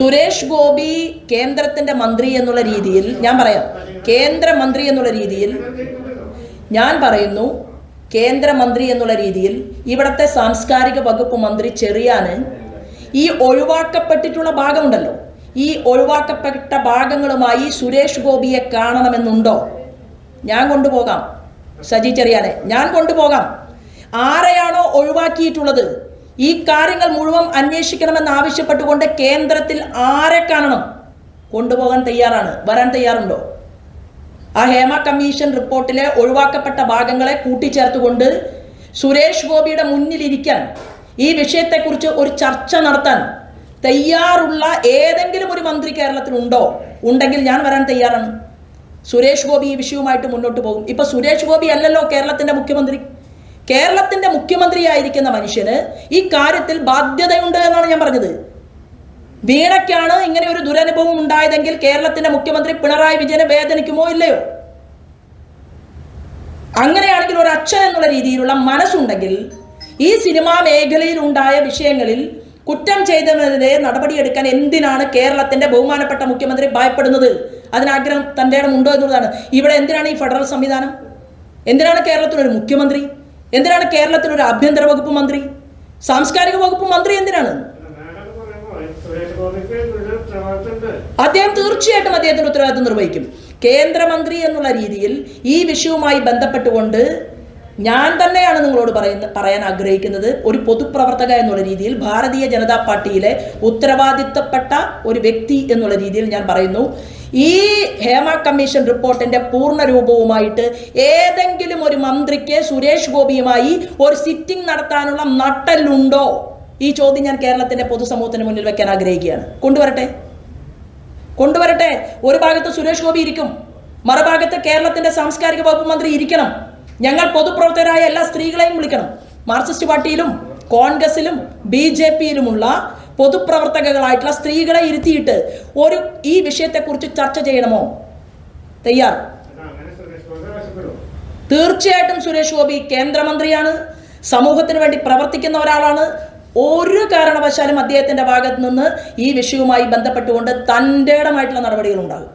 സുരേഷ് ഗോപി കേന്ദ്രത്തിന്റെ മന്ത്രി എന്നുള്ള രീതിയിൽ ഞാൻ പറയാം. കേന്ദ്രമന്ത്രി എന്നുള്ള രീതിയിൽ ഞാൻ പറയുന്നു. കേന്ദ്രമന്ത്രി എന്നുള്ള രീതിയിൽ ഇവിടത്തെ സാംസ്കാരിക വകുപ്പ് മന്ത്രി ചെറിയാന് ഈ ഒഴിവാക്കപ്പെട്ടിട്ടുള്ള ഭാഗമുണ്ടല്ലോ. ഈ ഒഴിവാക്കപ്പെട്ട ഭാഗങ്ങളുമായി സുരേഷ് ഗോപിയെ കാണണമെന്നുണ്ടോ? ഞാൻ കൊണ്ടുപോകാം. സജി ചെറിയാനെ ഞാൻ കൊണ്ടുപോകാം. ആരെയാണോ ഒഴിവാക്കിയിട്ടുള്ളത്? ഈ കാര്യങ്ങൾ മുഴുവൻ അന്വേഷിക്കണമെന്ന് ആവശ്യപ്പെട്ടുകൊണ്ട് കേന്ദ്രത്തിൽ ആരെ കാണണം? കൊണ്ടുപോകാൻ തയ്യാറാണ്. വരാൻ തയ്യാറുണ്ടോ? ആ ഹേമ കമ്മീഷൻ റിപ്പോർട്ടിലെ ഒഴിവാക്കപ്പെട്ട ഭാഗങ്ങളെ കൂട്ടിച്ചേർത്തുകൊണ്ട് സുരേഷ് ഗോപിയുടെ മുന്നിലിരിക്കാൻ ഈ വിഷയത്തെക്കുറിച്ച് ഒരു ചർച്ച നടത്താൻ തയ്യാറുള്ള ഏതെങ്കിലും ഒരു മന്ത്രി കേരളത്തിലുണ്ടോ? ഉണ്ടെങ്കിൽ ഞാൻ വരാൻ തയ്യാറാണ്. സുരേഷ് ഗോപി ഈ വിഷയവുമായിട്ട് മുന്നോട്ട് പോകും. ഇപ്പൊ സുരേഷ് ഗോപി അല്ലല്ലോ കേരളത്തിന്റെ മുഖ്യമന്ത്രി. കേരളത്തിന്റെ മുഖ്യമന്ത്രിയായിരിക്കുന്ന മനുഷ്യന് ഈ കാര്യത്തിൽ ബാധ്യതയുണ്ട് എന്നാണ് ഞാൻ പറഞ്ഞത്. വീണയ്ക്കാണ് ഇങ്ങനെ ഒരു ദുരനുഭവം ഉണ്ടായതെങ്കിൽ കേരളത്തിന്റെ മുഖ്യമന്ത്രി പിണറായി വിജയനെ വേദനിക്കുമോ ഇല്ലയോ? അങ്ങനെയാണെങ്കിൽ ഒരു അച്ഛൻ എന്നുള്ള രീതിയിലുള്ള മനസ്സുണ്ടെങ്കിൽ ഈ സിനിമാ മേഖലയിൽ ഉണ്ടായ വിഷയങ്ങളിൽ കുറ്റം ചെയ്തതിനെതിരെ നടപടിയെടുക്കാൻ എന്തിനാണ് കേരളത്തിന്റെ ബഹുമാനപ്പെട്ട മുഖ്യമന്ത്രി ഭയപ്പെടുന്നത്? അതിനാഗ്രഹം തന്റെ ഉണ്ടോ എന്നുള്ളതാണ്. ഇവിടെ എന്തിനാണ് ഈ ഫെഡറൽ സംവിധാനം? എന്തിനാണ് കേരളത്തിലൊരു മുഖ്യമന്ത്രി? എന്തിനാണ് കേരളത്തിൽ ഒരു ആഭ്യന്തര വകുപ്പ് മന്ത്രി? സാംസ്കാരിക വകുപ്പ് മന്ത്രി എന്തിനാണ്? അദ്ദേഹം തീർച്ചയായിട്ടും അദ്ദേഹത്തിന്റെ ഉത്തരവാദിത്വം നിർവഹിക്കും. കേന്ദ്രമന്ത്രി എന്നുള്ള രീതിയിൽ ഈ വിഷയവുമായി ബന്ധപ്പെട്ടുകൊണ്ട് ഞാൻ തന്നെയാണ് നിങ്ങളോട് പറയുന്ന പറയാൻ ആഗ്രഹിക്കുന്നത് ഒരു പൊതുപ്രവർത്തക എന്നുള്ള രീതിയിൽ ഭാരതീയ ജനതാ പാർട്ടിയിലെ ഉത്തരവാദിത്തപ്പെട്ട ഒരു വ്യക്തി എന്നുള്ള രീതിയിൽ ഞാൻ പറയുന്നു. ഈ ഹേമ കമ്മീഷൻ റിപ്പോർട്ടിന്റെ പൂർണ രൂപവുമായിട്ട് ഏതെങ്കിലും ഒരു മന്ത്രിക്ക് സുരേഷ് ഗോപിയുമായി ഒരു സിറ്റിംഗ് നടത്താനുള്ള നട്ടലുണ്ടോ? ഈ ചോദ്യം ഞാൻ കേരളത്തിന്റെ പൊതുസമൂഹത്തിന് മുന്നിൽ വെക്കാൻ ആഗ്രഹിക്കുകയാണ്. കൊണ്ടുവരട്ടെ? കൊണ്ടുവരട്ടെ? ഒരു ഭാഗത്ത് സുരേഷ് ഗോപി ഇരിക്കും. മറുഭാഗത്ത് കേരളത്തിന്റെ സാംസ്കാരിക വകുപ്പ് മന്ത്രി ഇരിക്കണം. ഞങ്ങൾ പൊതുപ്രവർത്തകരായ എല്ലാ സ്ത്രീകളെയും വിളിക്കണം. മാർക്സിസ്റ്റ് പാർട്ടിയിലും കോൺഗ്രസിലും ബി ജെ പിയിലുമുള്ള പൊതുപ്രവർത്തകകളായിട്ടുള്ള സ്ത്രീകളെ ഇരുത്തിയിട്ട് ഒരു ഈ വിഷയത്തെക്കുറിച്ച് ചർച്ച ചെയ്യണമോ? തയ്യാർ? തീർച്ചയായിട്ടും സുരേഷ് ഗോപി കേന്ദ്രമന്ത്രിയാണ്. സമൂഹത്തിന് വേണ്ടി പ്രവർത്തിക്കുന്ന ഒരാളാണ്. ഒരു കാരണവശാലും അദ്ദേഹത്തിന്റെ ഭാഗത്ത് നിന്ന് ഈ വിഷയവുമായി ബന്ധപ്പെട്ടുകൊണ്ട് തന്റെടമായിട്ടുള്ള നടപടികൾ ഉണ്ടാകും